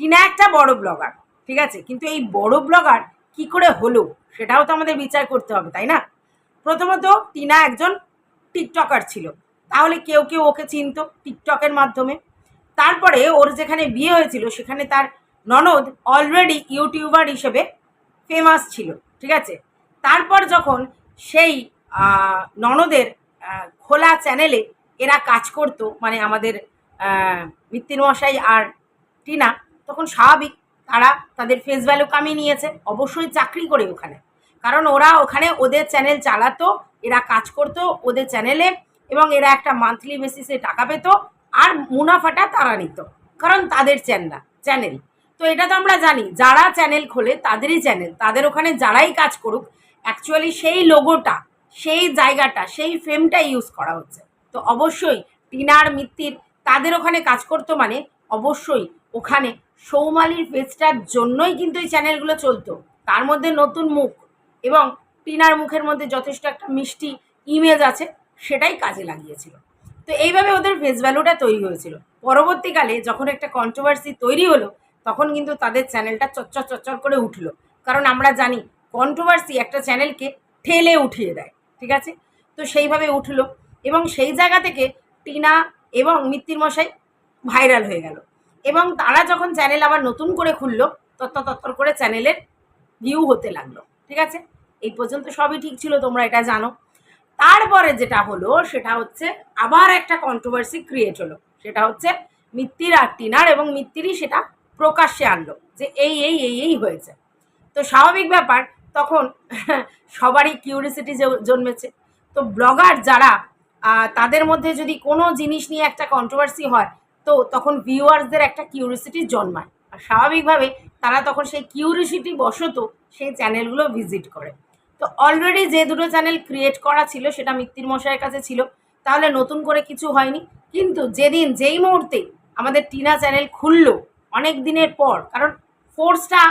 টিনা একটা বড় ব্লগার ঠিক আছে? কিন্তু এই বড় ব্লগার কি করে হলো সেটাও তো আমাদের বিচার করতে হবে তাই না? প্রথমত টিনা একজন টিকটকার ছিল তাহলে কেউ কেউ ওকে চিনত টিকটকের মাধ্যমে। তারপরে ওর যেখানে বিয়ে হয়েছিল সেখানে তার ননদ অলরেডি ইউটিউবার হিসেবে ফেমাস ছিল ঠিক আছে? তারপর যখন সেই ননদের খোলা চ্যানেলে এরা কাজ করতো মানে আমাদের আহ, মিত্তির মশাই আর টিনা তখন স্বাভাবিক তারা তাদের ফেস ভ্যালু কামিয়ে নিয়েছে। অবশ্যই চাকরি করে ওখানে। কারণ ওরা ওখানে ওদের চ্যানেল চালাতো, এরা কাজ করতো ওদের চ্যানেলে এবং এরা একটা মান্থলি বেসিসে টাকা পেত আর মুনাফাটা তারা নিত। কারণ তাদের চ্যানেল চ্যানেল তো এটা তো আমরা জানি, যারা চ্যানেল খোলে তাদেরই চ্যানেল তাদের ওখানে যারাই কাজ করুক অ্যাকচুয়ালি সেই লোগোটা সেই জায়গাটা, সেই ফ্রেমটা ইউজ করা হচ্ছে। তো অবশ্যই টিনার, মিত্তির তাদের ওখানে কাজ করতো মানে অবশ্যই ওখানে সৌমালির পেজটার জন্যই কিন্তু এই চ্যানেলগুলো চলতো। তার মধ্যে নতুন মুখ এবং টিনার মুখের মধ্যে যথেষ্ট একটা মিষ্টি ইমেজ আছে, সেটাই কাজে লাগিয়েছিল। তো এইভাবে ওদের ফেস ভ্যালুটা তৈরি হয়েছিল। পরবর্তীকালে যখন একটা কন্ট্রোভার্সি তৈরি হলো, তখন কিন্তু তাদের চ্যানেলটা চচ্চর চচ্চর করে উঠল। কারণ আমরা জানি কন্ট্রোভার্সি একটা চ্যানেলকে ঠেলে উঠিয়ে দেয়, ঠিক আছে? তো সেইভাবে উঠল এবং সেই জায়গা থেকে টিনা এবং মিত্তির মশাই ভাইরাল হয়ে গেল। এবং তারা যখন চ্যানেল আবার নতুন করে খুললো তত্তর করে চ্যানেলের ভিউ হতে লাগল, ঠিক আছে? এই পর্যন্ত সবই ঠিক ছিল, তোমরা এটা জানো। তারপরে যেটা হলো, সেটা হচ্ছে আবার একটা কন্ট্রোভার্সি ক্রিয়েট হলো। সেটা হচ্ছে মিত্তির আর টিনার এবং মিত্তিরই সেটা প্রকাশ্যে আনলো, যে এই এই এই এই হয়েছে। তো স্বাভাবিক ব্যাপার, তখন সবারই কিউরিসিটি জন্মেছে। তো ব্লগার যারা তাদের মধ্যে যদি কোনো জিনিস নিয়ে একটা কন্ট্রোভার্সি হয় তো তখন ভিউয়ার্সদের একটা কিউরিসিটি জন্মায়। আর স্বাভাবিকভাবে তারা তখন সেই কিউরিসিটি বশত সেই চ্যানেলগুলো ভিজিট করে। তো অলরেডি যে দুটো চ্যানেল ক্রিয়েট করা ছিল, সেটা মিত্তির মশাইয়ের কাছে ছিল, তাহলে নতুন করে কিছু হয়নি। কিন্তু যেদিন, যেই মুহূর্তে আমাদের টিনা চ্যানেল খুললো, অনেক দিনের পর, কারণ ফোর্সটা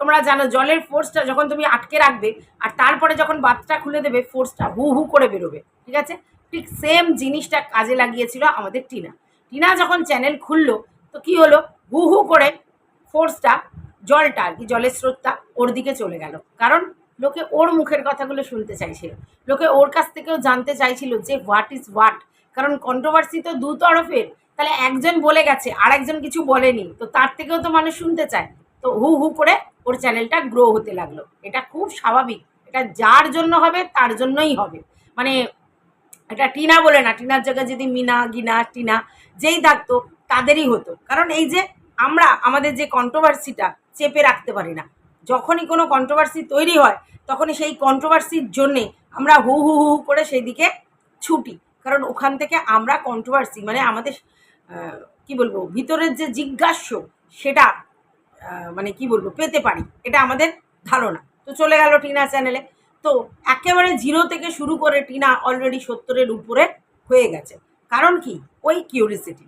তোমরা জানো, জলের ফোর্সটা যখন তুমি আটকে রাখবে, আর তারপরে যখন বাতটা খুলে দেবে ফোর্সটা হু হু করে বেরোবে। ঠিক আছে? ঠিক সেম জিনিসটা কাজে লাগিয়েছিল আমাদের টিনা। টিনা যখন চ্যানেল খুললো, তো কি হলো? হু হু করে ফোর্সটা জলটা আর কি, জলের স্রোতটা ওর দিকে চলে গেল। কারণ লোকে ওর মুখের কথাগুলো শুনতে চাইছিল। লোকে ওর কাছ থেকেও জানতে চাইছিল যে হোয়াট ইজ হোয়াট কারণ কন্ট্রোভার্সি তো দু তরফের। তাহলে একজন বলে গেছে আর একজন কিছু বলেনি, তো তার থেকেও তো মানুষ শুনতে চায়। তো হু হু করে ওর চ্যানেলটা গ্রো হতে লাগল। এটা খুব স্বাভাবিক। এটা যার জন্য হবে, তার জন্যই হবে। মানে এটা টিনা বলে না। টিনার জায়গায় যদি মিনা, গিনা, টিনা যেই থাকতো, তাদেরই হতো। কারণ এই যে আমরা আমাদের যে কন্ট্রোভার্সিটা চেপে রাখতে পারি না। যখনই কোনো কন্ট্রোভার্সি তৈরি হয়, তখনই সেই কন্ট্রোভার্সির জন্যে আমরা হু হু হু করে সেই দিকে ছুটি। কারণ ওখান থেকে আমরা কন্ট্রোভার্সি মানে আমাদের কি বলব, ভিতরের যে জিজ্ঞাস্য সেটা মানে কি বলব, পেতে পারি। এটা আমাদের ধারণা। তো চলে গেল টিনা চ্যানেলে। তো একেবারে জিরো থেকে শুরু করে টিনা অলরেডি সত্তরের উপরে হয়ে গেছে। কারণ কি? ওই কিউরিসিটি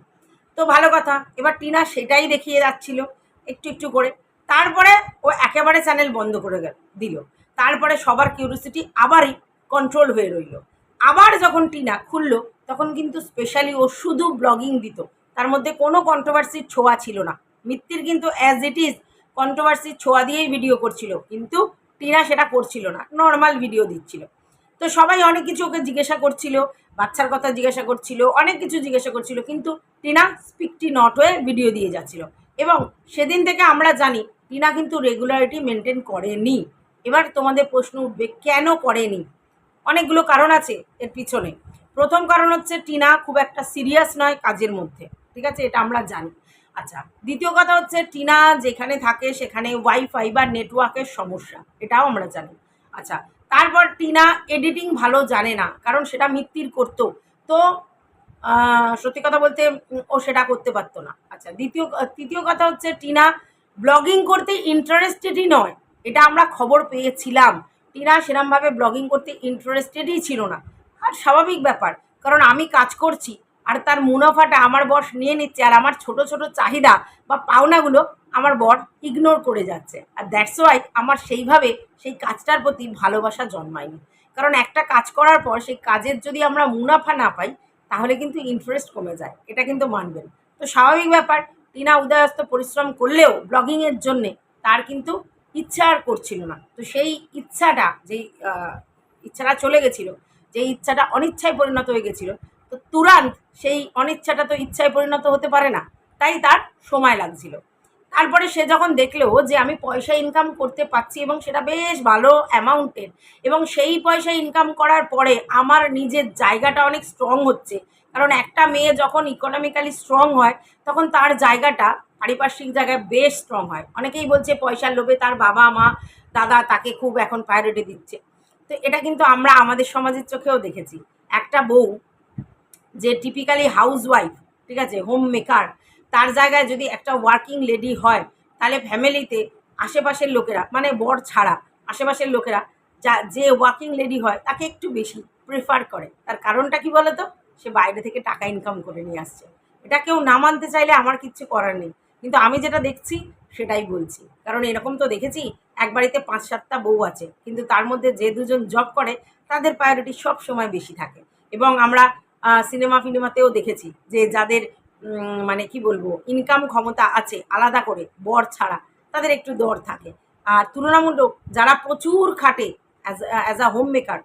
তো ভালো কথা, এবার টিনা সেটাই দেখিয়ে যাচ্ছিল একটু একটু করে। তারপরে ও একেবারে চ্যানেল বন্ধ করে গেল, দিল। তারপরে সবার কিউরিসিটি আবারই কন্ট্রোল হয়ে রইল। আবার যখন টিনা খুললো, তখন কিন্তু স্পেশালি ও শুধু ব্লগিং দিত। তার মধ্যে কোনো কন্ট্রোভার্সির ছোঁয়া ছিল না। মিত্তির কিন্তু অ্যাজ ইট ইজ কন্ট্রোভার্সির ছোঁয়া দিয়েই ভিডিও করছিল। কিন্তু টিনা সেটা করছিল না নর্মাল ভিডিও দিচ্ছিল। তো সবাই অনেক কিছু ওকে জিজ্ঞাসা করছিল বাচ্চার কথা জিজ্ঞাসা করছিল, অনেক কিছু জিজ্ঞাসা করছিল, কিন্তু টিনা স্পিকটি নট হয়ে ভিডিও দিয়ে যাচ্ছিল। এবং সেদিন থেকে আমরা জানি, টিনা কিন্তু রেগুলারিটি মেনটেন করেনি। এবার তোমাদের প্রশ্ন উঠবে, কেন করেনি? অনেকগুলো কারণ আছে এর পিছনে। প্রথম কারণ হচ্ছে, টিনা খুব একটা সিরিয়াস নয় কাজের মধ্যে, ঠিক আছে? এটা আমরা জানি। আচ্ছা দ্বিতীয় কথা হচ্ছে, টিনা যেখানে থাকে সেখানে ওয়াইফাই বা নেটওয়ার্কের সমস্যা, এটাও আমরা জানি। আচ্ছা তারপর টিনা এডিটিং ভালো জানে না, কারণ সেটা মিত্তির করতো। তো সত্যি কথা বলতে ও সেটা করতে পারতো না। আচ্ছা দ্বিতীয়, তৃতীয় কথা হচ্ছে, টিনা ব্লগিং করতে ইন্টারেস্টেডই নয়। এটা আমরা খবর পেয়েছিলাম। টিনা সেরমভাবে ব্লগিং করতে ইন্টারেস্টেডই ছিল না। আর স্বাভাবিক ব্যাপার, কারণ আমি কাজ করছি। আর তার মুনাফাটা আমার বস নিয়ে নিচ্ছে আর আমার ছোট ছোট চাহিদা বা পাওনাগুলো আমার বর ইগনোর করে যাচ্ছে। আর দ্যাটস ওয়াই আমার সেইভাবে সেই কাজটার প্রতি ভালোবাসা জন্মায়নি। কারণ একটা কাজ করার পর সেই কাজের যদি আমরা মুনাফা না পাই, তাহলে কিন্তু ইন্টারেস্ট কমে যায়। এটা কিন্তু মানবেন। তো স্বাভাবিক ব্যাপার, টিনা উদয়াস্ত পরিশ্রম করলেও ব্লগিংয়ের জন্যে তার কিন্তু ইচ্ছা আর করছিল না। তো সেই ইচ্ছাটা যেই ইচ্ছাটা চলে গেছিল, যেই ইচ্ছাটা অনিচ্ছায় পরিণত হয়ে গেছিল তো তুরান্ত সেই অনিচ্ছাটা তো ইচ্ছায় পরিণত হতে পারে না। তাই তার সময় লাগছিল। তারপরে সে যখন দেখল যে আমি পয়সা ইনকাম করতে পারছি এবং সেটা বেশ ভালো অ্যামাউন্টের এবং সেই পয়সা ইনকাম করার পরে আমার নিজের জায়গাটা অনেক স্ট্রং হচ্ছে। কারণ একটা মেয়ে যখন ইকোনমিক্যালি স্ট্রং হয়, তখন তার জায়গাটা পারিপার্শ্বিক জায়গায় বেশ স্ট্রং হয়। অনেকেই বলছে পয়সার লোভে তার বাবা, মা, দাদা তাকে খুব এখন প্রায়োরিটি দিচ্ছে। তো এটা কিন্তু আমরা আমাদের সমাজের চোখেও দেখেছি। একটা বউ যে টিপিক্যালি হাউস ওয়াইফ ঠিক আছে হোম মেকার তার জায়গায় যদি একটা ওয়ার্কিং লেডি হয়, তাহলে ফ্যামিলিতে আশেপাশের লোকেরা মানে বর ছাড়া আশেপাশের লোকেরা, যা, যে ওয়ার্কিং লেডি হয়, তাকে একটু বেশি প্রেফার করে। তার কারণটা কি বলতো? সে বাইরে থেকে টাকা ইনকাম করে নিয়ে আসছে। এটা কেউ না মানতে চাইলে আমার কিচ্ছু করার নেই। কিন্তু আমি যেটা দেখছি, সেটাই বলছি। কারণ এরকম তো দেখেছি, এক বাড়িতে পাঁচ সাতটা বউ আছে। কিন্তু তার মধ্যে যে দুজন জব করে, তাদের প্রায়োরিটি সব সময় বেশি থাকে। এবং আমরা সিনেমা ফিনেমাতেও দেখেছি যে যাদের মানে কি বলব ইনকাম ক্ষমতা আছে, আলাদা করে, বর ছাড়া, তাদের একটু দর থাকে। আর তুলনামূলক যারা প্রচুর খাটে অ্যাজ অ্যাজ হোম মেকার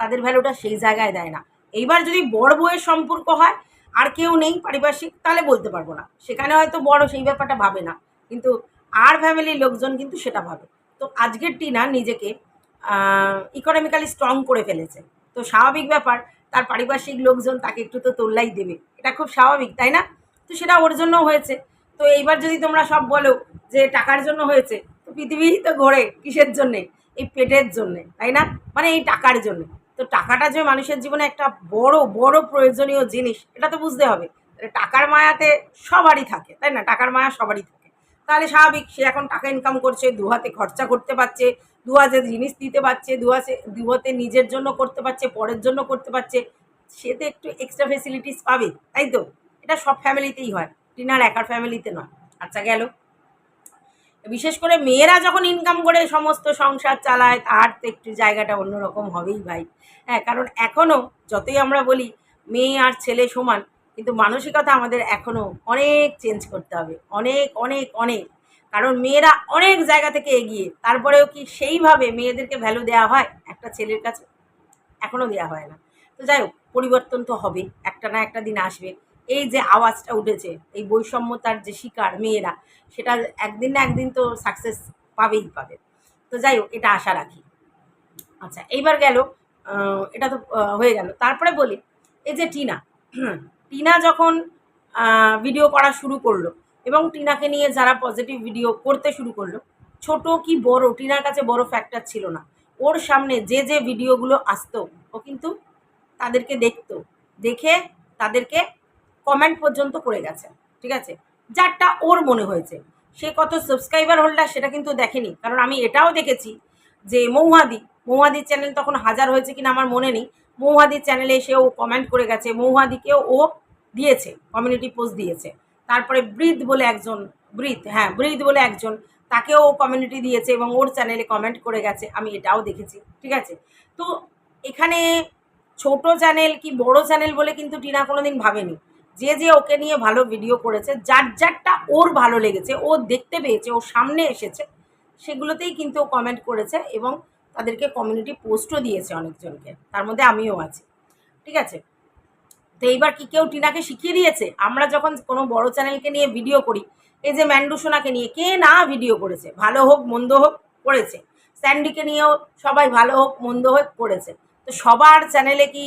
তাদের ভ্যালুটা সেই জায়গায় দেয় না। এইবার যদি বড় বউয়ের সম্পর্ক হয়, আর কেউ নেই পারিপার্শ্বিক, তাহলে বলতে পারব না। সেখানে হয়তো বড় সেই ব্যাপারটা ভাবে না, কিন্তু আর ফ্যামিলির লোকজন কিন্তু সেটা ভাবে। তো আজকের টিনা নিজেকে ইকোনমিক্যালি স্ট্রং করে ফেলেছে। তো স্বাভাবিক ব্যাপার তার পারিপার্শ্বিক লোকজন তাকে একটু তো তোল্লাই দেবে। এটা খুব স্বাভাবিক, তাই না? তো সেটা ওর জন্য হয়েছে। তো এইবার যদি তোমরা সব বলো যে টাকার জন্য হয়েছে, তো পৃথিবী তো ঘোরে কিসের জন্যে? এই পেটের জন্যে, তাই না? মানে এই টাকার জন্য। তো টাকাটা যে মানুষের জীবনে একটা বড় বড় প্রয়োজনীয় জিনিস, এটা তো বুঝতে হবে। টাকার মায়াতে সবারই থাকে, তাই না? টাকার মায়া সবারই থাকে। তাহলে স্বাভাবিক, সে এখন টাকা ইনকাম করছে দু হাতে খরচা করতে পারছে দু হাতে জিনিস দিতে পারছে দু হাতে দু হাতে নিজের জন্য করতে পারছে, পরের জন্য করতে পারছে সে তো একটু এক্সট্রা ফেসিলিটিস পাবে, তাই তো? এটা সব ফ্যামিলিতেই হয়, টিনার একার ফ্যামিলিতে নয়। আচ্ছা গেল। বিশেষ করে মেয়েরা যখন ইনকাম করে, সমস্ত সংসার চালায়, তার তো একটু জায়গাটা অন্যরকম হবেই ভাই। হ্যাঁ কারণ এখনও যতই আমরা বলি, মেয়ে আর ছেলে সমান কিন্তু মানসিকতা আমাদের এখনও অনেক চেঞ্জ করতে হবে। অনেক অনেক অনেক। কারণ মেয়েরা অনেক জায়গা থেকে এগিয়ে, তারপরেও কি সেইভাবে মেয়েদেরকে ভ্যালু দেওয়া হয়? একটা ছেলের কাছে এখনও দেওয়া হয় না। তো যাই হোক, পরিবর্তন তো হবে, একটা না একটা দিন আসবে। এই যে আওয়াজটা উঠেছে, এই বৈষম্যতার যে শিকার মেয়েরা, সেটা একদিন না একদিন তো সাকসেস পাবেই পাবে। তো যাই হোক, এটা আশা রাখি। আচ্ছা এইবার গেল এটা তো হয়ে গেল। তারপরে বলি, এই যে টিনা টিনা যখন ভিডিও করা শুরু করল এবং টিনাকে নিয়ে যারা পজিটিভ ভিডিও করতে শুরু করল, ছোট কি বড়, টিনার কাছে বড় ফ্যাক্টর ছিল না। ওর সামনে যে যে ভিডিওগুলো আসতো, ও কিন্তু তাদেরকে দেখতো, দেখে তাদেরকে কমেন্ট পর্যন্ত করে গেছে, ঠিক আছে? যারটা ওর মনে হয়েছে। সে কত সাবস্ক্রাইবার হোল্ডার সেটা কিন্তু দেখেনি, কারণ আমি এটাও দেখেছি যে মৌহাদি মৌহাদির চ্যানেল তখন হাজার হয়েছে কিনা আমার মনে নেই। মৌহাদির চ্যানেলে এসে ও কমেন্ট করে গেছে, মৌহাদিকেও ও দিয়েছে কমিউনিটি পোস্ট দিয়েছে। তারপরে বৃদ্ধ বলে একজন বৃদ্ধ হ্যাঁ বৃদ্ধ বলে একজন, তাকেও কমিউনিটি দিয়েছে এবং ওর চ্যানেলে কমেন্ট করে গেছে, আমি এটাও দেখেছি, ঠিক আছে? তো এখানে ছোট চ্যানেল কি বড় চ্যানেল বলে কিন্তু টিনা কোনোদিন ভাবেনি। যে যে ওকে নিয়ে ভালো ভিডিও করেছে, যার যারটা ওর ভালো লেগেছে, ও দেখতে পেয়েছে, ও সামনে এসেছে, সেগুলোতেই কিন্তু ও কমেন্ট করেছে এবং তাদেরকে কমিউনিটি পোস্টও দিয়েছে অনেকজনকে। তার মধ্যে আমিও আছি, ঠিক আছে? তো এইবার কি কেউ টিনাকে শিখিয়ে দিয়েছে? আমরা যখন কোনো বড় চ্যানেলকে নিয়ে ভিডিও করি, এই যে ম্যান্ডুসোনাকে নিয়ে, কে না ভিডিও করেছে? ভালো হোক, মন্দ হোক, করেছে। স্যান্ডিকে নিয়েও সবাই ভালো হোক, মন্দ হোক, করেছে। তো সবার চ্যানেলে কি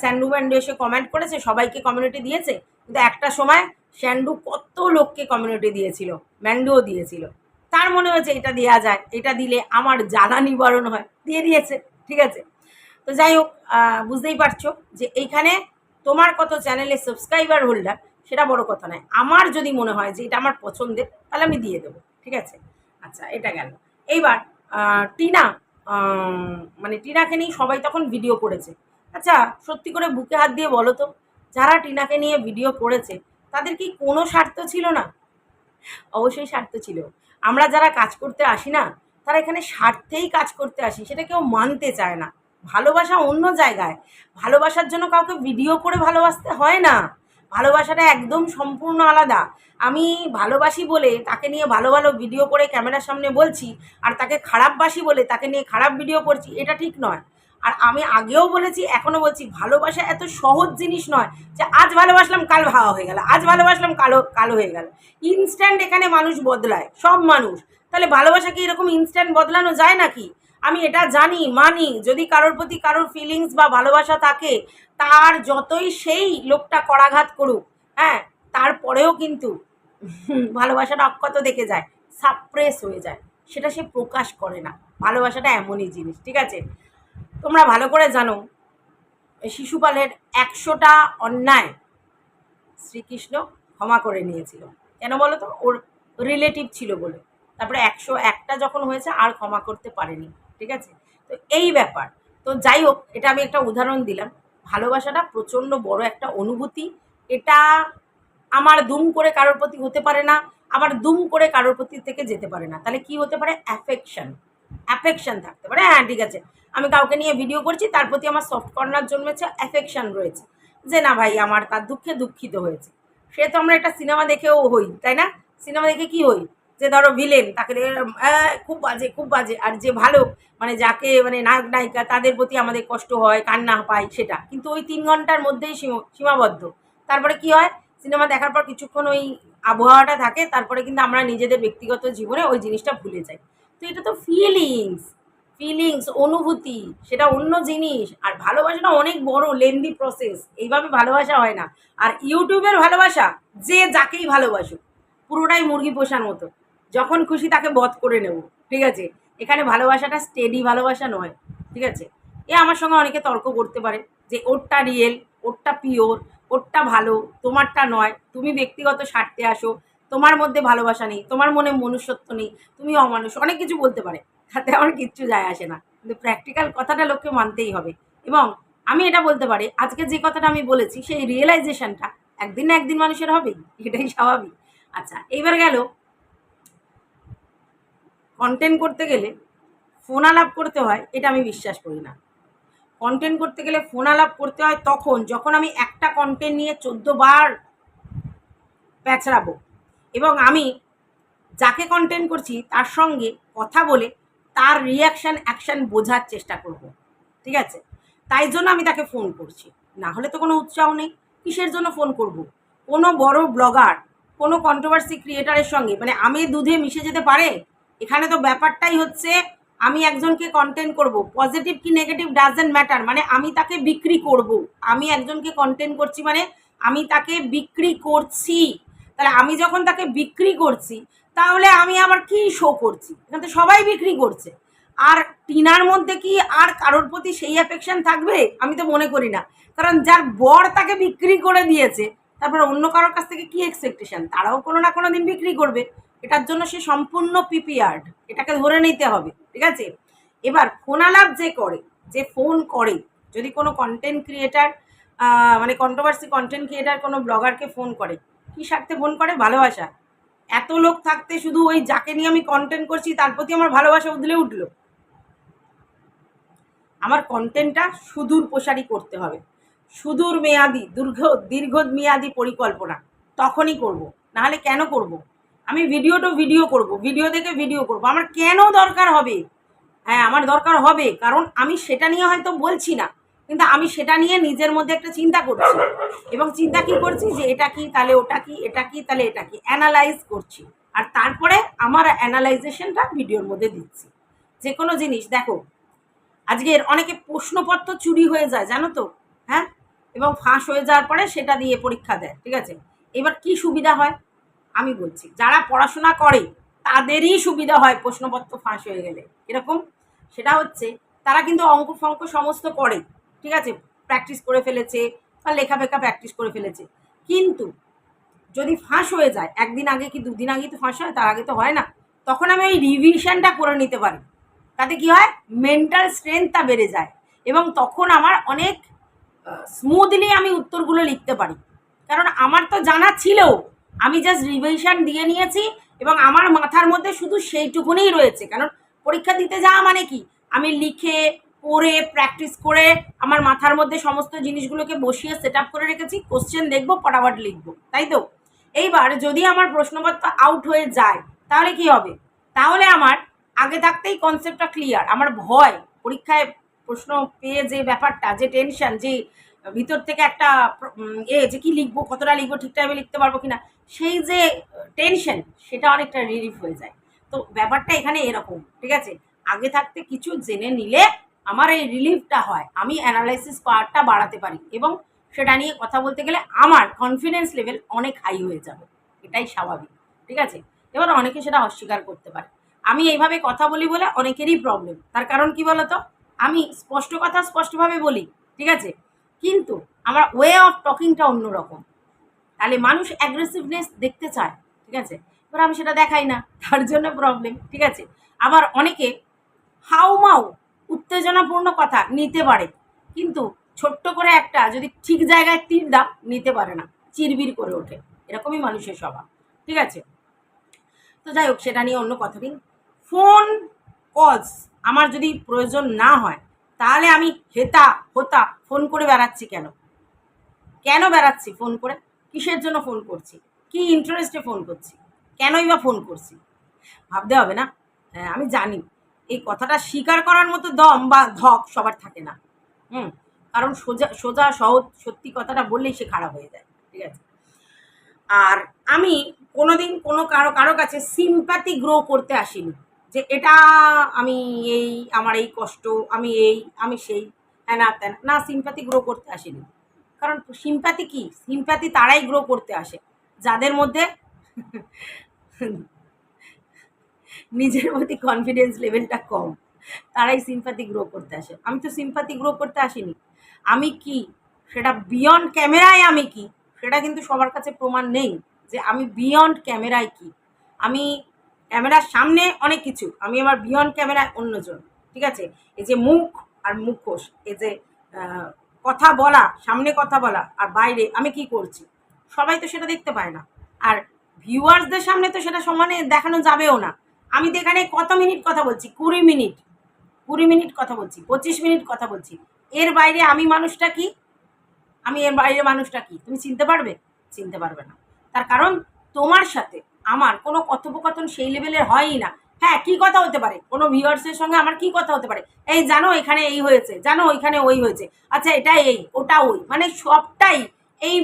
স্যান্ডু ম্যান্ডু এসে কমেন্ট করেছে? সবাইকে কমিউনিটি দিয়েছে? কিন্তু একটা সময় স্যান্ডু কত লোককে কমিউনিটি দিয়েছিল? ম্যান্ডুও দিয়েছিল। তার মনে হয়েছে, এটা দেওয়া যায়, এটা দিলে আমার জ্বালা নিবারণ হয়। দিয়ে দিয়েছে, ঠিক আছে? তো যাই হোক বুঝতেই পারছ যে এইখানে তোমার কত চ্যানেলে সাবস্ক্রাইবার হোল্ডার সেটা বড় কথা নয়। আমার যদি মনে হয় যে এটা আমার পছন্দের, তাহলে আমি দিয়ে দেবো, ঠিক আছে? আচ্ছা এটা গেল। এইবার টিনা মানে টিনাকে নিয়ে সবাই তখন ভিডিও করেছে। আচ্ছা সত্যি করে বুকে হাত দিয়ে বলো তো, যারা টিনাকে নিয়ে ভিডিও করেছে, তাদের কি কোনো স্বার্থ ছিল না? অবশ্যই স্বার্থ ছিল। আমরা যারা কাজ করতে আসি না, তারা এখানে স্বার্থেই কাজ করতে আসি, সেটা কেউ মানতে চায় না। ভালোবাসা অন্য জায়গায়। ভালোবাসার জন্য কাউকে ভিডিও করে ভালোবাসতে হয় না। ভালোবাসাটা একদম সম্পূর্ণ আলাদা। আমি ভালোবাসি বলে তাকে নিয়ে ভালো ভালো ভিডিও করে ক্যামেরার সামনে বলছি, আর তাকে খারাপবাসি বলে তাকে নিয়ে খারাপ ভিডিও করছি, এটা ঠিক নয়। আর আমি আগেও বলেছি, এখনও বলছি, ভালোবাসা এত সহজ জিনিস নয় যে আজ ভালোবাসলাম, কাল ভাওয়া হয়ে গেল। আজ ভালোবাসলাম, কালো কালো হয়ে গেল। ইনস্ট্যান্ট এখানে মানুষ বদলায়, সব মানুষ। তাহলে ভালোবাসা কি এরকম ইনস্ট্যান্ট বদলানো যায় নাকি? আমি এটা জানি, মানি, যদি কারোর প্রতি কারোর ফিলিংস বা ভালোবাসা থাকে, তার যতই সেই লোকটা করাঘাত করুক হ্যাঁ তারপরেও কিন্তু ভালোবাসাটা অক্ষত দেখে যায় সাপ্রেস হয়ে যায়। সেটা সে প্রকাশ করে না। ভালোবাসাটা এমনই জিনিস, ঠিক আছে? তোমরা ভালো করে জানো শিশুপালের একশোটা অন্যায় শ্রীকৃষ্ণ ক্ষমা করে নিয়েছিল। কেন বলো তো? ওর রিলেটিভ ছিল বলে। তারপরে একশো একটা যখন হয়েছে, আর ক্ষমা করতে পারেনি। ঠিক আছে? তো এই ব্যাপার। তো যাই হোক, এটা আমি একটা উদাহরণ দিলাম। ভালোবাসাটা প্রচণ্ড বড় একটা অনুভূতি। এটা আমার দুম করে কারোর প্রতি হতে পারে না, আবার দুম করে কারোর প্রতি থেকে যেতে পারে না। তাহলে কি হতে পারে? অ্যাফেকশন অ্যাফেকশন থাকতে পারে। হ্যাঁ ঠিক আছে। আমি কাউকে নিয়ে ভিডিও করছি, তার প্রতি আমার সফট কর্নার জন্মেছে অ্যাফেকশন রয়েছে। যে না ভাই, আমার তার দুঃখে দুঃখিত হয়েছে। সে তো আমরা একটা সিনেমা দেখেও হই, তাই না? সিনেমা দেখে কি হই? যে ধরো ভিলেন তাকে খুব বাজে খুব বাজে। আর যে ভালো মানে যাকে মানে নায়ক, নায়িকা, তাদের প্রতি আমাদের কষ্ট হয়, কান্না পায়, সেটা। কিন্তু ওই তিন ঘণ্টার মধ্যেই সীম- সীমাবদ্ধ। তারপরে কি হয়? সিনেমা দেখার পর কিছুক্ষণ ওই আবহাওয়াটা থাকে, তারপরে কিন্তু আমরা নিজেদের ব্যক্তিগত জীবনে ওই জিনিসটা ভুলে যাই। তো এটা তো ফিলিংস ফিলিংস অনুভূতি, সেটা অন্য জিনিস। আর ভালোবাসাটা অনেক বড় লেন্দি প্রসেস এইভাবে ভালোবাসা হয় না। আর ইউটিউবের ভালোবাসা, যে যাকেই ভালোবাসুক, পুরোটাই মুরগি পোষার মতো। যখন খুশি তাকে বধ করে নেব, ঠিক আছে? এখানে ভালোবাসাটা স্টেডি ভালোবাসা নয়, ঠিক আছে? এ আমার সঙ্গে অনেকে তর্ক করতে পারে যে, ওরটা রিয়েল ওরটা পিওর ওরটা ভালো, তোমারটা নয়। তুমি ব্যক্তিগত স্বার্থে আসো, তোমার মধ্যে ভালোবাসা নেই, তোমার মনে মনুষ্যত্ব নেই, তুমি অমানুষ। অনেক কিছু বলতে পারে, তাতে আমার কিচ্ছু যায় আসে না। কিন্তু প্র্যাকটিক্যাল কথাটা লোককে মানতেই হবে। এবং আমি এটা বলতে পারি, আজকে যে কথাটা আমি বলেছি, সেই রিয়েলাইজেশনটা একদিন না একদিন মানুষের হবেই, এটাই স্বাভাবিক। আচ্ছা এইবার গেল কন্টেন্ট করতে গেলে ফোন আলাপ করতে হয়, এটা আমি বিশ্বাস করি না। কন্টেন্ট করতে গেলে ফোন আলাপ করতে হয় তখন, যখন আমি একটা কন্টেন্ট নিয়ে চোদ্দ বার প্যাচড়াবো এবং আমি যাকে কন্টেন্ট করছি তার সঙ্গে কথা বলে তার রিয়াকশান অ্যাকশান বোঝার চেষ্টা করব, ঠিক আছে? তাই জন্য আমি তাকে ফোন করছি। না হলে তো কোনো উৎসাহ নেই। কিসের জন্য ফোন করব? কোনো বড় ব্লগার কোনো কন্ট্রোভার্সি ক্রিয়েটারের সঙ্গে মানে আমি দুধে মিশে যেতে পারে? এখানে তো ব্যাপারটাই হচ্ছে, আমি একজনকে কন্টেন্ট করব পজিটিভ কি নেগেটিভ ডাজেন্ট ম্যাটার মানে আমি তাকে বিক্রি করব। আমি একজনকে কন্টেন্ট করছি মানে আমি তাকে বিক্রি করছি। তাহলে আমি যখন তাকে বিক্রি করছি, তাহলে আমি আবার কি শো করছি? এখানে তো সবাই বিক্রি করছে। আর টিনার মধ্যে কি আর কারোর প্রতি সেই অ্যাফেকশন থাকবে? আমি তো মনে করি না। কারণ যার বর তাকে বিক্রি করে দিয়েছে, তারপর অন্য কারোর কাছ থেকে কি এক্সপেকটেশন তারাও কোনো না কোনো দিন বিক্রি করবে। এটার জন্য সে সম্পূর্ণ পিপিআর্ড এটাকে ধরে নিতে হবে, ঠিক আছে? এবার ফোন আলাপ যে করে, যে ফোন করে, যদি কোনো কন্টেন্ট ক্রিয়েটার মানে কন্ট্রোভার্সি কন্টেন্ট ক্রিয়েটার কোনো ব্লগারকে ফোন করে, কী স্বার্থে ফোন করে? ভালোবাসা। এত লোক থাকতে শুধু ওই যাকে নিয়ে আমি কন্টেন্ট করছি, তার প্রতি আমার ভালোবাসা উদলে উঠল। আমার কন্টেন্টটা সুদূর প্রসারী করতে হবে। সুদূর মেয়াদি, দীর্ঘ দীর্ঘ মেয়াদি পরিকল্পনা। তখনই করব। নাহলে কেন করব? আমি ভিডিও তো ভিডিও করব, ভিডিও দেখে ভিডিও করব। আমার কেন দরকার হবে? হ্যাঁ আমার দরকার হবে, কারণ আমি সেটা নিয়ে হয়তো বলছি না, কিন্তু আমি সেটা নিয়ে নিজের মধ্যে একটা চিন্তা করছি। এবং চিন্তা কি করছি যে এটা কি, তাহলে ওটা কি, এটা কি, তাহলে এটা কি? অ্যানালাইজ করছি। আর তারপরে আমার অ্যানালাইজেশনটা ভিডিওর মধ্যে দিচ্ছি। যে কোনো জিনিস, দেখো আজকের অনেকে প্রশ্নপত্র চুরি হয়ে যায়, জানো তো? হ্যাঁ? এবং ফাঁস হয়ে যাওয়ার পরে সেটা দিয়ে পরীক্ষা দেয়, ঠিক আছে? এবার কি সুবিধা হয়? আমি বলছি, যারা পড়াশোনা করে, তাদেরই সুবিধা হয় প্রশ্নপত্র ফাঁস হয়ে গেলে। এরকম সেটা হচ্ছে, তারা কিন্তু অঙ্ক ফঙ্ক সমস্ত করে, ঠিক আছে? প্র্যাকটিস করে ফেলেছে বা লেখাপেখা প্র্যাকটিস করে ফেলেছে। কিন্তু যদি ফাঁস হয়ে যায়, একদিন আগে কি দুদিন আগে তো ফাঁস হয়? তার আগে তো হয় না। তখন আমি ওই রিভিশনটা করে নিতে পারি। তাতে কি হয়? মেন্টাল স্ট্রেংথটা বেড়ে যায়। এবং তখন আমার অনেক স্মুথলি আমি উত্তরগুলো লিখতে পারি। কারণ আমার তো জানা ছিল আমি জাস্ট রিভিশন দিয়ে নিয়েছি এবং আমার মাথার মধ্যে শুধু সেইটুকুনেই রয়েছে। কারণ পরীক্ষা দিতে যাওয়া মানে কি? আমি লিখে, পড়ে প্র্যাকটিস করে আমার মাথার মধ্যে সমস্ত জিনিসগুলোকে বসিয়ে সেট করে রেখেছি। কোশ্চেন দেখব ফটাফট লিখব, তাই তো? এইবার যদি আমার প্রশ্নপত্র আউট হয়ে যায়, তাহলে কি হবে? তাহলে আমার আগে থাকতেই কনসেপ্টটা ক্লিয়ার আমার ভয়, পরীক্ষায় প্রশ্ন পেয়ে যে ব্যাপারটা, যে টেনশন যে ভিতর থেকে একটা এ যে কি লিখব, কতটা লিখব ঠিক টাইমে লিখতে পারব কিনা সেই যে টেনশন সেটা অনেকটা রিলিফ হয়ে যায়। তো ব্যাপারটা এখানে এরকম, ঠিক আছে? আগে থাকতে কিছু জেনে নিলে আমার এই রিলিফটা হয়। আমি অ্যানালাইসিস পাওয়ারটা বাড়াতে পারি এবং সেটা নিয়ে কথা বলতে গেলে আমার কনফিডেন্স লেভেল অনেক হাই হয়ে যাবে। এটাই স্বাভাবিক, ঠিক আছে? এবার অনেকে সেটা অস্বীকার করতে পারে। আমি এইভাবে কথা বলি বলে অনেকেরই প্রবলেম তার কারণ কি বলতো? আমি স্পষ্ট কথা স্পষ্টভাবে বলি, ঠিক আছে? কিন্তু আমার ওয়ে অফ টকিংটা অন্যরকম। তাহলে মানুষ অ্যাগ্রেসিভনেস দেখতে চায়, ঠিক আছে? এবার আমি সেটা দেখাই না, তার জন্য প্রবলেম ঠিক আছে? আবার অনেকে হাউমাউ উত্তেজনাপূর্ণ কথা নিতে পারে, কিন্তু ছোট্ট করে একটা যদি ঠিক জায়গায় তীর দাও, নিতে পারে না, চিরবির করে ওঠে, এরকমই মানুষের স্বভাব, ঠিক আছে? তো যাই হোক, সেটা নিয়ে অন্য কথা দিন। ফোন কলস আমার যদি প্রয়োজন না হয়, তাহলে আমি হেতা হোতা ফোন করে বেড়াচ্ছি কেন? কেন বেড়াচ্ছি ফোন করে? কিসের জন্য ফোন করছি? কি ইন্টারেস্টে ফোন করছি? কেনই বা ফোন করছি? ভাবতে হবে না। হ্যাঁ আমি জানি। এই কথাটা স্বীকার করার মতো দম বা ধক সবার থাকে না। হুম? কারণ সোজা সোজা, সহজ, সত্যি কথাটা বললেই সে খারাপ হয়ে যায়। ঠিক আছে? আর আমি কোনোদিন কোনো কারও কারও কাছে সিম্প্যাথি গ্রো করতে আসিনি। যে এটা আমি এই, আমার এই কষ্ট, আমি এই, আমি সেই হ্যাঁ না না সিম্প্যাথি গ্রো করতে আসিনি। কারণ সিম্প্যাথি কি? সিম্প্যাথি তারাই গ্রো করতে আসে। যাদের মধ্যে নিজের প্রতি কনফিডেন্স লেভেলটা কম, তারাই সিম্প্যাথি গ্রো করতে আসে। আমি তো সিম্প্যাথি গ্রো করতে আসিনি। আমি কি? সেটা বিয়ন্ড ক্যামেরায় আমি কি? সেটা কিন্তু সবার কাছে প্রমাণ নেই যে আমি বিয়ন্ড ক্যামেরায় কি। আমি ক্যামেরার সামনে অনেক কিছু, আমি আমার বিয়ন্ড ক্যামেরায় অন্যজন, ঠিক আছে? এই যে মুখ আর মুখোশ, এই যে কথা বলা, সামনে কথা বলা আর বাইরে আমি কি করছি? সবাই তো সেটা দেখতে পায় না। আর ভিউয়ার্সদের সামনে তো সেটা সমানে দেখানো যাবেও না। আমি তো এখানে কত মিনিট কথা বলছি? কুড়ি মিনিট। কুড়ি মিনিট কথা বলছি, পঁচিশ মিনিট কথা বলছি। এর বাইরে আমি মানুষটা কি? আমি এর বাইরে মানুষটা কি? তুমি চিনতে পারবে? চিনতে পারবে না। তার কারণ তোমার সাথে আমার কোনো কথোপকথন সেই লেভেলের হয়ই না। হ্যাঁ কি কথা হতে পারে? কোনো ভিউয়ার্সের সঙ্গে আমার কি কথা হতে পারে? এই জানো এখানে এই হয়েছে, জানো ওইখানে ওই হয়েছে। আচ্ছা এটা এই, ওটা ওই মানে সবটাই এই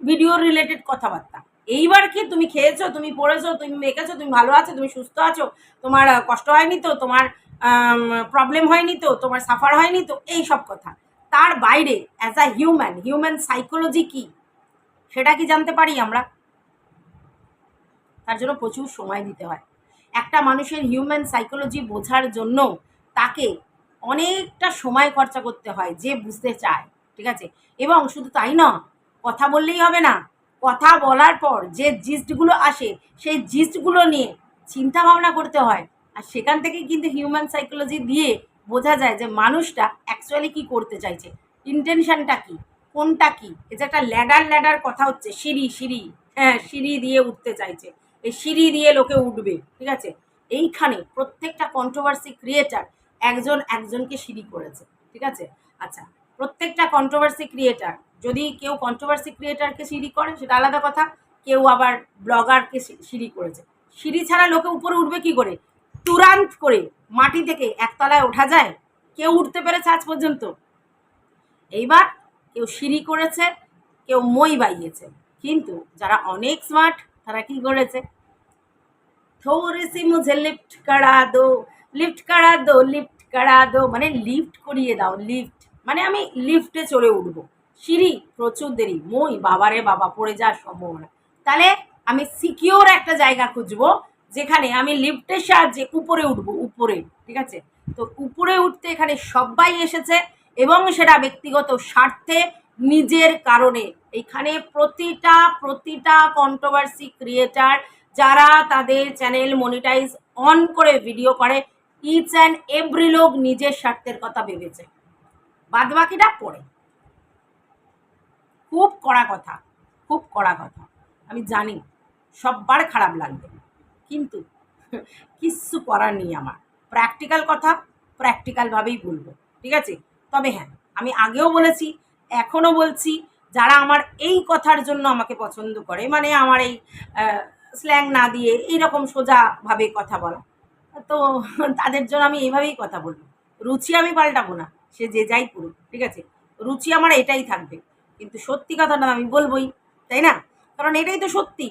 ভিডিও রিলেটেড কথাবার্তা। এইবার কি তুমি খেয়েছো, তুমি পড়েছো, তুমি মেখেছো, তুমি ভালো আছো, তুমি সুস্থ আছো, তোমার কষ্ট হয়নি তো, তোমার প্রবলেম হয়নি তো, তোমার সাফার হয়নি তো, এই সব কথা। তার বাইরে as a human human psychology কি? সেটা কি জানতে পারি আমরা? তার জন্য প্রচুর সময় দিতে হয়। একটা মানুষের হিউম্যান সাইকোলজি বোঝার জন্য তাকে অনেকটা সময় খরচা করতে হয় যে বুঝতে চায়, ঠিক আছে? এবং শুধু তাই না কথা বললেই হবে না। কথা বলার পর যে জিস্টগুলো আসে, সেই জিস্টগুলো নিয়ে চিন্তা ভাবনা করতে হয়। আর সেখান থেকে কিন্তু হিউম্যান সাইকোলজি দিয়ে বোঝা যায় যে মানুষটা অ্যাকচুয়ালি কি করতে চাইছে। ইন্টেনশনটা কি? কোনটা কি? যে একটা ল্যাডার ল্যাডার কথা হচ্ছে, সিঁড়ি সিঁড়ি হ্যাঁ সিঁড়ি দিয়ে উঠতে চাইছে। এই সিঁড়ি দিয়ে লোকে উঠবে, ঠিক আছে? এইখানে প্রত্যেকটা কন্ট্রোভার্সি ক্রিয়েটার একজন একজনকে সিঁড়ি করেছে, ঠিক আছে? আচ্ছা প্রত্যেকটা কন্ট্রোভার্সি ক্রিয়েটার যদি কেউ কন্ট্রোভার্সি ক্রিয়েটারকে সিঁড়ি করে, সেটা আলাদা কথা, কেউ আবার ব্লগারকে সিঁড়ি করেছে। সিঁড়ি ছাড়া লোকে উপরে উঠবে কি করে? তুরান্ত করে মাটি থেকে একতলায় ওঠা যায়? কেউ উঠতে পেরেছে আজ পর্যন্ত? এইবার কেউ সিঁড়ি করেছে, কেউ মই বাইয়েছে। কিন্তু যারা অনেক স্মার্ট তারা কি করেছে? থোড়ে সি মুঝে লিফট করা দো, লিফট করা দো, লিফট করা দো মানে লিফট করিয়ে দাও, লিফট। মানে আমি লিফটে চড়ে উঠবো। সিঁড়ি প্রচুর দেরি। মই, বাবারে বাবা, পড়ে যাওয়ার সম্ভাবনা। তাহলে আমি সিকিওর একটা জায়গা খুঁজবো, যেখানে আমি লিফটের সাহায্যে উপরে উঠবো, উপরে, ঠিক আছে? তো উপরে উঠতে এখানে সবাই এসেছে এবং সেটা ব্যক্তিগত স্বার্থে, নিজের কারণে এখানে প্রতিটা প্রতিটা কন্ট্রোভার্সি ক্রিয়েটার যারা তাদের চ্যানেল মনিটাইজ অন করে ভিডিও করে ইচ অ্যান্ড এভরি লোক নিজের স্বার্থের কথা ভেবেছে। বাদ বাকিটা পড়ে। খুব কড়া কথা, খুব কড়া কথা। আমি জানি, সববার খারাপ লাগবে। কিন্তু কিচ্ছু করার নেই আমার। প্র্যাকটিক্যাল কথা প্র্যাকটিক্যালভাবেই বলব। ঠিক আছে? তবে হ্যাঁ আমি আগেও বলেছি, এখনও বলছি যারা আমার এই কথার জন্য আমাকে পছন্দ করে মানে আমার এই স্ল্যাং না দিয়ে এইরকম সোজাভাবে কথা বলা। তো তাদের জন্য আমি এইভাবেই কথা বলব। রুচি আমি পাল্টাবো না, সে যে যাই করুক, ঠিক আছে? রুচি আমার এটাই থাকবে। কিন্তু সত্যি কথাটা আমি বলবোই, তাই না? কারণ এটাই তো সত্যি।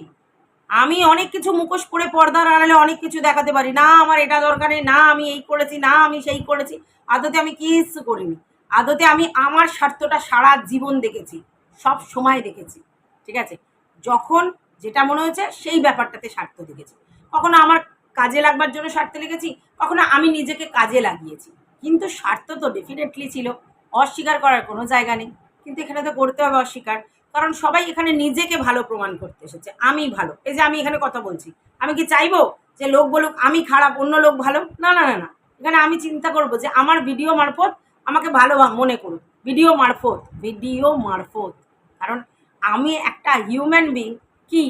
আমি অনেক কিছু মুখোশ পরে পর্দার আড়ালে অনেক কিছু দেখাতে পারি। না, আমার এটা দরকার নেই, না, আমি এই করেছি, না, আমি সেই করেছি। আদতে আমি কিছু করিনি। আদতে আমি আমার স্বার্থটা সারা জীবন দেখেছি। সব সময় দেখেছি, ঠিক আছে? যখন যেটা মনে হয়েছে সেই ব্যাপারটাতে স্বার্থ দেখেছি। কখনো আমার কাজে লাগবার জন্য স্বার্থে লেগেছি কখনো আমি নিজেকে কাজে লাগিয়েছি। কিন্তু স্বার্থ তো ডেফিনেটলি ছিল, অস্বীকার করার কোনো জায়গা নেই। কিন্তু এখানে তো করতে হবে অস্বীকার, কারণ সবাই এখানে নিজেকে ভালো প্রমাণ করতে এসেছে, আমি ভালো। এই যে আমি এখানে কথা বলছি, আমি কি চাইব যে লোক বলুক আমি খারাপ, অন্য লোক ভালো? না না না না। এখানে আমি চিন্তা করব যে আমার ভিডিও মারফত আমাকে ভালো মনে করুক। ভিডিও মারফত ভিডিও মারফত। কারণ আমি একটা হিউম্যান বিং কি?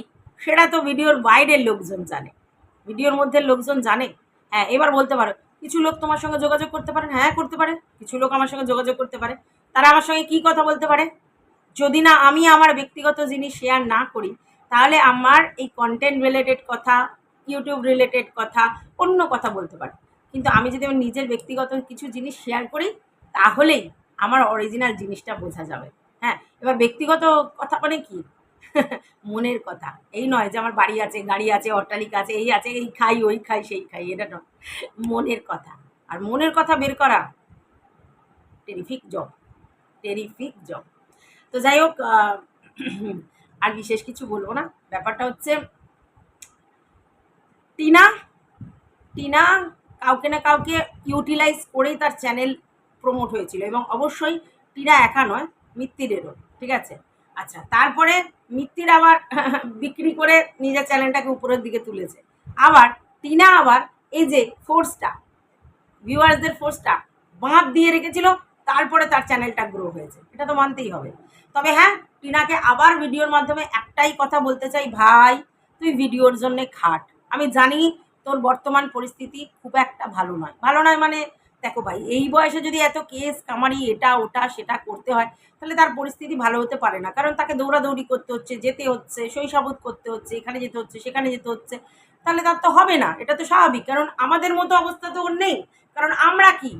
সেটা তো ভিডিওর বাইরের লোকজন জানে। ভিডিওর মধ্যে লোকজন জানে। হ্যাঁ এবার বলতে পারো, কিছু লোক তোমার সঙ্গে যোগাযোগ করতে পারে হ্যাঁ করতে পারে। কিছু লোক আমার সঙ্গে যোগাযোগ করতে পারে। তারা আমার সঙ্গে কি কথা বলতে পারে? যদি না আমি আমার ব্যক্তিগত জিনিস শেয়ার না করি, তাহলে আমার এই কন্টেন্ট রিলেটেড কথা ইউটিউব রিলেটেড কথা, অন্য কথা বলতে পারে। কিন্তু আমি যদি আমার নিজের ব্যক্তিগত কিছু জিনিস শেয়ার করি, তাহলেই আমার অরিজিনাল জিনিসটা বোঝা যাবে। হ্যাঁ এবার ব্যক্তিগত কথা মানে কি? মনের কথা। এই নয় যে আমার বাড়ি আছে, গাড়ি আছে, অট্টালিকা আছে, এই আছে, এই খাই, ওই খাই, সেই খাই, এটা নয়। মনের কথা। আর মনের কথা বের করা টেরিফিক জব টেরিফিক জব তো যাই হোক আর বিশেষ কিছু বলব না। ব্যাপারটা হচ্ছে, টিনা টিনা কাউকে না কাউকে ইউটিলাইজ করেই তার চ্যানেল প্রমোট হয়েছিল এবং অবশ্যই টিনা একা নয় মিত্তিরেরও ঠিক আছে? আচ্ছা তারপরে মিত্তির আবার বিক্রি করে নিজের চ্যানেলটাকে উপরের দিকে তুলেছে। আবার টিনা আবার এই যে ফোর্সটা, ভিউয়ার্সদের ফোর্সটা বাঁধ দিয়ে রেখেছিল, তারপরে তার চ্যানেলটা গ্রো হয়েছে। এটা তো মানতেই হবে। তবে হ্যাঁ টিনাকে আবার ভিডিওর মাধ্যমে একটাই কথা বলতে চাই, ভাই, তুই ভিডিওর জন্যে খাট। আমি জানি তোর বর্তমান পরিস্থিতি খুব একটা ভালো নয়। ভালো নয় মানে দেখো ভাই, এই বয়সে যদি এত কেস কামারি, এটা, ওটা, সেটা করতে হয়, তাহলে তার পরিস্থিতি ভালো হতে পারে না। কারণ তাকে দৌড়াদৌড়ি করতে হচ্ছে, যেতে হচ্ছে, শৈশবোধ করতে হচ্ছে, এখানে যেতে হচ্ছে, সেখানে যেতে হচ্ছে, তাহলে তার তো হবে না, এটা তো স্বাভাবিক। কারণ আমাদের মতো অবস্থা তো ওর নেই। কারণ আমরা কি?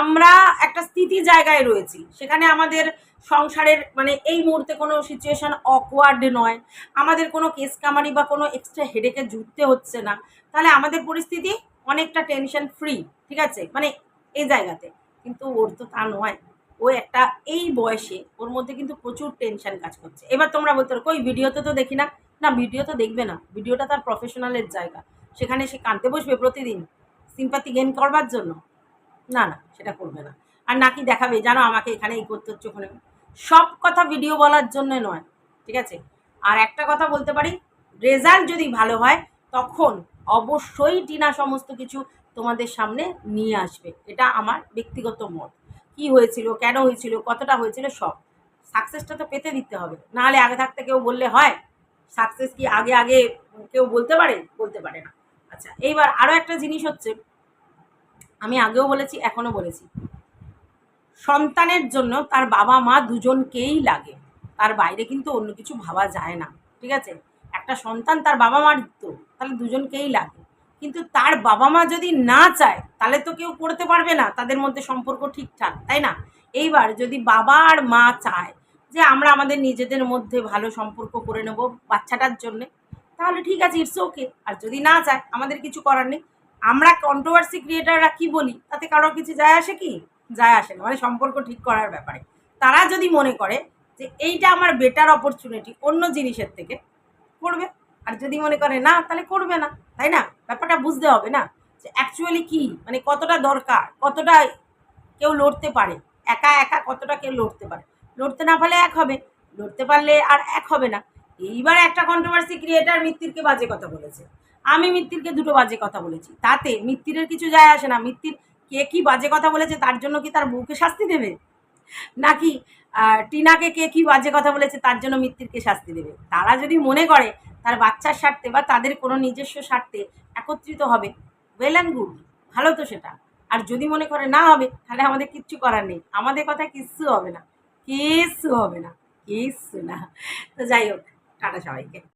আমরা একটা স্থিতি জায়গায় রয়েছি। সেখানে আমাদের সংসারের মানে এই মুহূর্তে কোনো সিচুয়েশন অকওয়ার্ড নয়। আমাদের কোনো কেস কামারি বা কোনো এক্সট্রা হেডেকে জুটতে হচ্ছে না। তাহলে আমাদের পরিস্থিতি অনেকটা টেনশন ফ্রি ঠিক আছে? মানে এই জায়গাতে। কিন্তু ওর তো তা নয়। ও একটা এই বয়সে ওর মধ্যে কিন্তু প্রচুর টেনশন কাজ করছে। এবার তোমরা বলতে পারো ওই ভিডিওতে তো দেখি না। না ভিডিও তো দেখবে না। ভিডিওটা তার প্রফেশনালের জায়গা। সেখানে সে কাঁদতে বসবে প্রতিদিন। সিম্পাতি গেন করবার জন্য। না না, সেটা করবে না। আর নাকি দেখাবে, জানো, আমাকে এখানে এই করতে হচ্ছে ওখানে। সব কথা ভিডিও বলার জন্য নয়, ঠিক আছে? আর একটা কথা বলতে পারি রেজাল্ট যদি ভালো হয়, তখন অবশ্যই টিনা সমস্ত কিছু তোমাদের সামনে নিয়ে আসবে। এটা আমার ব্যক্তিগত মত। কি হয়েছিল, কেন হয়েছিল, কতটা হয়েছিল, সব। সাকসেসটা তো পেতে দিতে হবে। নাহলে আগে থাকতে কেউ বললে হয়। সাকসেস কি আগে আগে কেউ বলতে পারে? বলতে পারে না। আচ্ছা এইবার আরও একটা জিনিস হচ্ছে, আমি আগেও বলেছি, এখনও বলেছি। সন্তানের জন্য তার বাবা মা দুজনকেই লাগে। তার বাইরে কিন্তু অন্য কিছু ভাবা যায় না। ঠিক আছে? একটা সন্তান তার বাবা মার তো, তাহলে দুজনকেই লাগে। কিন্তু তার বাবা মা যদি না চায়, তাহলে তো কেউ করতে পারবে না। তাদের মধ্যে সম্পর্ক ঠিকঠাক, তাই না? এইবার যদি বাবা আর মা চায় যে আমরা আমাদের নিজেদের মধ্যে ভালো সম্পর্ক করে নেব বাচ্চাটার জন্যে, তাহলে ঠিক আছে ইটস ওকে আর যদি না চায়, আমাদের কিছু করার নেই। আমরা কন্ট্রোভার্সি ক্রিয়েটাররা কি বলি? তাতে কারোর কিছু যায় আসে কি? যায় আসে না। মানে সম্পর্ক ঠিক করার ব্যাপারে। তারা যদি মনে করে যে এইটা আমার বেটার অপরচুনিটি অন্য জিনিসের থেকে করবে আর যদি মনে করে, না, তাহলে করবে না। তাই না? ব্যাপারটা বুঝতে হবে না যে অ্যাকচুয়ালি কি? মানে কতটা দরকার? কতটা কেউ লড়তে পারে? একা একা কতটা কেউ লড়তে পারে? লড়তে না পারলে এক হবে। লড়তে পারলে আর এক হবে না। এইবার একটা কন্ট্রোভার্সি ক্রিয়েটার মিত্তিরকে বাজে কথা বলেছে। আমি মিত্তিরকে দুটো বাজে কথা বলেছি। তাতে মিত্তিরের কিছু যায় আসে না। মিত্তির কে কি বাজে কথা বলেছে, তার জন্য কি তার বউকে শাস্তি দেবে? নাকি টিনাকে কে কি বাজে কথা বলেছে, তার জন্য মিত্তিরকে শাস্তি দেবে? তারা যদি মনে করে তার বাচ্চার স্বার্থে বা তাদের কোনো নিজস্ব স্বার্থে একত্রিত হবে। ওয়েল অ্যান্ড গুড ভালো তো সেটা। আর যদি মনে করে না হবে, তাহলে আমাদের কিচ্ছু করার নেই। আমাদের কথা কিচ্ছু হবে না। কিচ্ছু হবে না। কিচ্ছু না। তো যাই হোক, টাটা সবাইকে।